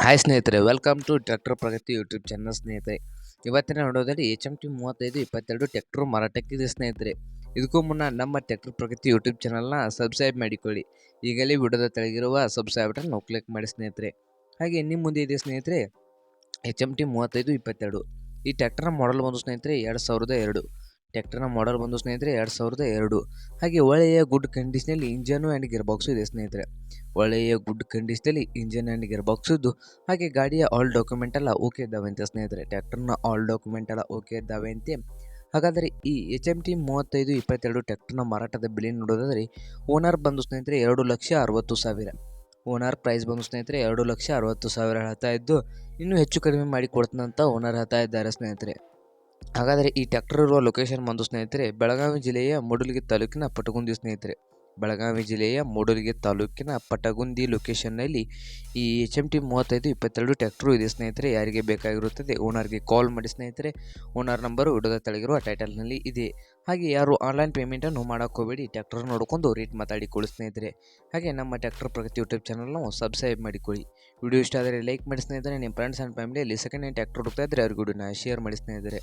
Hi ಸ್ನೇಹಿತರೆ welcome to tractor Pragati YouTube channel ಸ್ನೇಹಿತರೆ. ಇವತ್ತಿನ ವಿಡಿಯೋದಲ್ಲಿ ಎಚ್ ಎಂ ಟಿ ಮೂವತ್ತೈದು ಇಪ್ಪತ್ತೆರಡು ಟ್ಯಾಕ್ಟ್ರು ಮಾರಾಟಕ್ಕಿದೆ ಸ್ನೇಹಿತರೆ. ಇದಕ್ಕೂ ಮುನ್ನ ನಮ್ಮ ಟ್ರ್ಯಾಕ್ಟರ್ ಪ್ರಗತಿ ಯೂಟ್ಯೂಬ್ ಚಾನಲ್ನ ಸಬ್ಸ್ಕ್ರೈಬ್ ಮಾಡಿಕೊಳ್ಳಿ. ಈಗಲೇ ವಿಡಿಯೋದ ತೆಳಗಿರುವ ಸಬ್ಸ್ಕ್ರೈಬ್ ಬಟನ್ ನಾವು ಕ್ಲಿಕ್ ಮಾಡಿ ಸ್ನೇಹಿತರೆ. ಹಾಗೆ ನಿಮ್ಮ ಮುಂದೆ ಇದೆ ಸ್ನೇಹಿತರೆ ಎಚ್ ಎಂ ಟಿ ಮೂವತ್ತೈದು ಇಪ್ಪತ್ತೆರಡು. ಈ ಟ್ರ್ಯಾಕ್ಟರ್ನ ಮಾಡಲ್ ಬಂದು ಸ್ನೇಹಿತರೆ, ಎರಡು ಸಾವಿರದ ಎರಡು. ಟ್ರ್ಯಾಕ್ಟರ್ನ ಮಾಡಲ್ ಬಂದು ಸ್ನೇಹಿತರೆ ಎರಡು ಸಾವಿರದ ಎರಡು. ಹಾಗೆ ಒಳ್ಳೆಯ ಗುಡ್ ಕಂಡೀಷನಲ್ಲಿ ಇಂಜನು ಆ್ಯಂಡ್ ಗಿರ್ ಬಾಕ್ಸು ಇದೆ ಸ್ನೇಹಿತರೆ. ಒಳ್ಳೆಯ ಗುಡ್ ಕಂಡೀಷನಲ್ಲಿ ಇಂಜನ್ ಆ್ಯಂಡ್ ಗಿರ್ ಬಾಕ್ಸ್ ಇದ್ದು ಹಾಗೆ ಗಾಡಿಯ ಆಲ್ ಡಾಕ್ಯುಮೆಂಟ್ ಎಲ್ಲ ಓಕೆ ಇದ್ದಾವೆ ಅಂತ ಸ್ನೇಹಿತರೆ. ಟ್ಯಾಕ್ಟರ್ನ ಆಲ್ ಡಾಕ್ಯುಮೆಂಟ್ ಎಲ್ಲ ಓಕೆ ಇದ್ದಾವೆ ಅಂತೆ ಹಾಗಾದರೆ ಈ ಎಚ್ ಎಂ ಟಿ ಮೂವತ್ತೈದು, ಇಪ್ಪತ್ತೆರಡು ಟ್ಯಾಕ್ಟರ್ನ ಮಾರಾಟದ ಬೆಲೆ ನೋಡೋದಾದರೆ ಓನರ್ ಬಂದು ಸ್ನೇಹಿತರೆ ಎರಡು ಲಕ್ಷ ಅರವತ್ತು ಸಾವಿರ. ಓನರ್ ಪ್ರೈಸ್ ಬಂದು ಸ್ನೇಹಿತರೆ ಎರಡು ಲಕ್ಷ ಅರವತ್ತು ಸಾವಿರ ಹೇಳ್ತಾ ಇದ್ದು, ಇನ್ನೂ ಹೆಚ್ಚು ಕಡಿಮೆ ಮಾಡಿ ಕೊಡ್ತಾನಂತ ಓನರ್ ಹೇಳ್ತಾ ಇದ್ದಾರೆ ಸ್ನೇಹಿತರೆ. ಹಾಗಾದರೆ ಈ ಟ್ಯಾಕ್ಟರ್ ಇರುವ ಲೊಕೇಶನ್ ಬಂದು ಸ್ನೇಹಿತರೆ, ಬೆಳಗಾವಿ ಜಿಲ್ಲೆಯ ಮೂಡಲಗಿ ತಾಲೂಕಿನ ಪಟಗುಂದಿ ಸ್ನೇಹಿತರೆ. ಬೆಳಗಾವಿ ಜಿಲ್ಲೆಯ ಮೂಡಲಗಿ ತಾಲೂಕಿನ ಪಟಗುಂದಿ ಲೊಕೇಶನ್ನಲ್ಲಿ ಈ ಎಚ್ ಎಂ ಟಿ ಮೂವತ್ತೈದು ಇಪ್ಪತ್ತೆರಡು ಟ್ಯಾಕ್ಟ್ರು ಇದೆ ಸ್ನೇಹಿತರೆ. ಯಾರಿಗೆ ಬೇಕಾಗಿರುತ್ತದೆ ಓನರ್ಗೆ ಕಾಲ್ ಮಾಡಿ ಸ್ನೇಹಿತರೆ. ಓನರ್ ನಂಬರು ಹುಡುಗ ತೆಳಗಿರುವ ಟೈಟಲ್ನಲ್ಲಿ ಇದೆ. ಹಾಗೆ ಯಾರು ಆನ್ಲೈನ್ ಪೇಮೆಂಟನ್ನು ಮಾಡೋಕ್ಕೋಬೇಡಿ ಹೋಗಬೇಡಿ ನೋಡ್ಕೊಂಡು ರೇಟ್ ಮಾತಾಡಿಕೊಳ್ಳಿ ಸ್ನೇಹಿತರೆ. ಹಾಗೆ ನಮ್ಮ ಟ್ಯಾಕ್ಟರ್ ಪ್ರಗತಿ ಯೂಟ್ಯೂಬ್ ಚಾನಲ್ನ ಸಬ್ಸ್ಕ್ರೈಬ್ ಮಾಡಿಕೊಳ್ಳಿ. ವಿಡಿಯೋ ಇಷ್ಟ ಆದರೆ ಲೈಕ್ ಮಾಡಿ ಸ್ನೇಹಿತರೆ. ನಿಮ್ಮ ಫ್ರೆಂಡ್ಸ್ ಆ್ಯಂಡ್ ಫ್ಯಾಮಿಲಿಯಲ್ಲಿ ಸೆಕೆಂಡ್ ಹ್ಯಾಂಡ್ ಟ್ಯಾಕ್ಟರ್ ಹುಡುಕ್ತಾ ಇದ್ದರೆ ಅವ್ರಿಗೆ ವಿಡಿಯೋನ ಶೇರ್ ಮಾಡಿ ಸ್ನೇಹಿತರೆ.